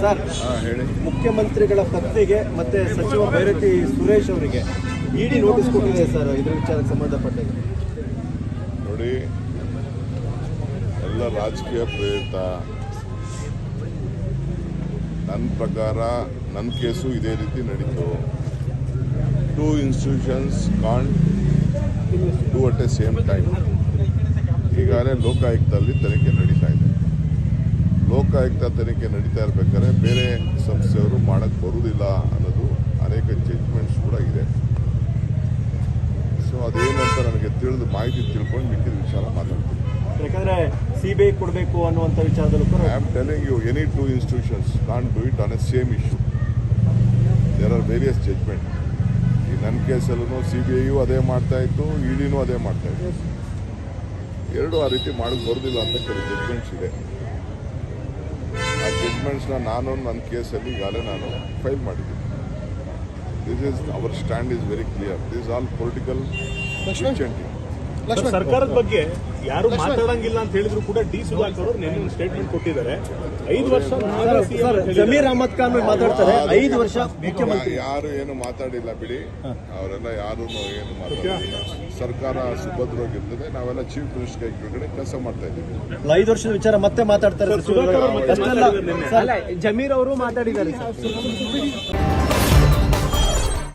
Sir ಹಾ ಹೇಳಿ. ಮುಖ್ಯಮಂತ್ರಿಗಳ ಪತ್ನಿಗೆ ಮತ್ತೆ ಸಚಿವ ಭೈರತಿ ಸುರೇಶ್ ಅವರಿಗೆ ಇಡಿ ನೋಟಿಸ್ ಕೊಟ್ಟಿದೆ ಸರ್ ಇದ್ರ ವಿಚಾರಕ್ಕೆ ಸಂಬಂಧಪಟ್ಟಿದೆ ನೋಡಿ ಎಲ್ಲ ರಾಜಕೀಯ ಪ್ರೇರಿತ. ನನ್ನ ಪ್ರಕಾರ ನನ್ನ ಕೇಸು ಇದೇ ರೀತಿ ನಡೀತು. Two institutions can't do at a same time ಈಗಾಗಲೇ ಲೋಕಾಯುಕ್ತದಲ್ಲಿ ತನಿಖೆ ನಡೀತಾ ಇದೆ. ಲೋಕಾಯುಕ್ತ ತನಿಖೆ ನಡೀತಾ ಇರಬೇಕಾದ್ರೆ ಬೇರೆ ಸಂಸ್ಥೆಯವರು ಮಾಡಕ್ಕೆ ಬರುವುದಿಲ್ಲ ಅನ್ನೋದು ಅನೇಕ ಜಡ್ಜ್ಮೆಂಟ್ಸ್ ಕೂಡ ಇದೆ. ಸೊ ಅದೇನಂತ ನನಗೆ ತಿಳಿದು ಮಾಹಿತಿ ತಿಳ್ಕೊಂಡು ಮಿಕ್ಕಿದ ವಿಚಾರ ಮಾತಾಡ್ತೀನಿ. ಯಾಕಂದ್ರೆ ಸಿಬಿಐ ಕೊಡಬೇಕು ಅನ್ನುವಂಥ ವಿಚಾರದಲ್ಲೂ ಕೂಡ I am telling you any two institutions can do it on a same issue there are various judgement ಈ ನನ್ನ ಕೇಸಲ್ಲೂ ಸಿ ಬಿ ಐಯು ಅದೇ ಮಾಡ್ತಾ ಇತ್ತು ಇಡಿನೂ ಅದೇ ಮಾಡ್ತಾ ಇತ್ತು. ಎರಡು ಆ ರೀತಿ ಮಾಡಕ್ಕೆ ಬರೋದಿಲ್ಲ ಅಂತ ಕೆಲವು ಜಡ್ಜ್ಮೆಂಟ್ಸ್ ಇದೆ. ಆ ಜಡ್ಜ್ಮೆಂಟ್ಸ್ನ ನಾನು ನನ್ನ ಕೇಸಲ್ಲಿ ಈಗಾಗಲೇ ನಾನು ಫೈಲ್ ಮಾಡಿದ್ದೀನಿ. This is our stand is very clear this all political ಸರ್ಕಾರದ ಬಗ್ಗೆ ಯಾರು ಮಾತಾಡಂಗಿಲ್ಲ ಅಂತ ಹೇಳಿದ್ರು ಕೂಡ ಡಿ ಸುಧಾಕರ್ ಅವರು ನಿನ್ನೆ ಒಂದು ಸ್ಟೇಟ್ಮೆಂಟ್ ಕೊಟ್ಟಿದ್ದಾರೆ. ಐದು ವರ್ಷ. ಜಮೀರ್ ಅಹಮದ್ ಖಾನ್ ಮಾತಾಡ್ತಾರೆ. ಐದು ವರ್ಷ ಮುಖ್ಯಮಂತ್ರಿ. ಯಾರು ಏನು ಮಾತಾಡಿಲ್ಲ ಬಿಡಿ. ಅವರೆಲ್ಲ ಯಾರು ಏನು ಮಾತಾಡಿಲ್ಲ. ಸರ್ಕಾರ ಸುಭದ್ರವಾಗಿರ್ತದೆ. ನಾವೆಲ್ಲ ಚೀಫ್ ಮಿನಿಸ್ಟರ್ ಕೆಳಗಡೆ ಕೆಲಸ ಮಾಡ್ತಾ ಇದ್ದೀವಿ. ಐದು ವರ್ಷದ ವಿಚಾರ ಮತ್ತೆ ಮಾತಾಡ್ತಾರೆ. ಜಮೀರ್ ಅವರು ಮಾತಾಡಿದ್ದಾರೆ ಸರ್.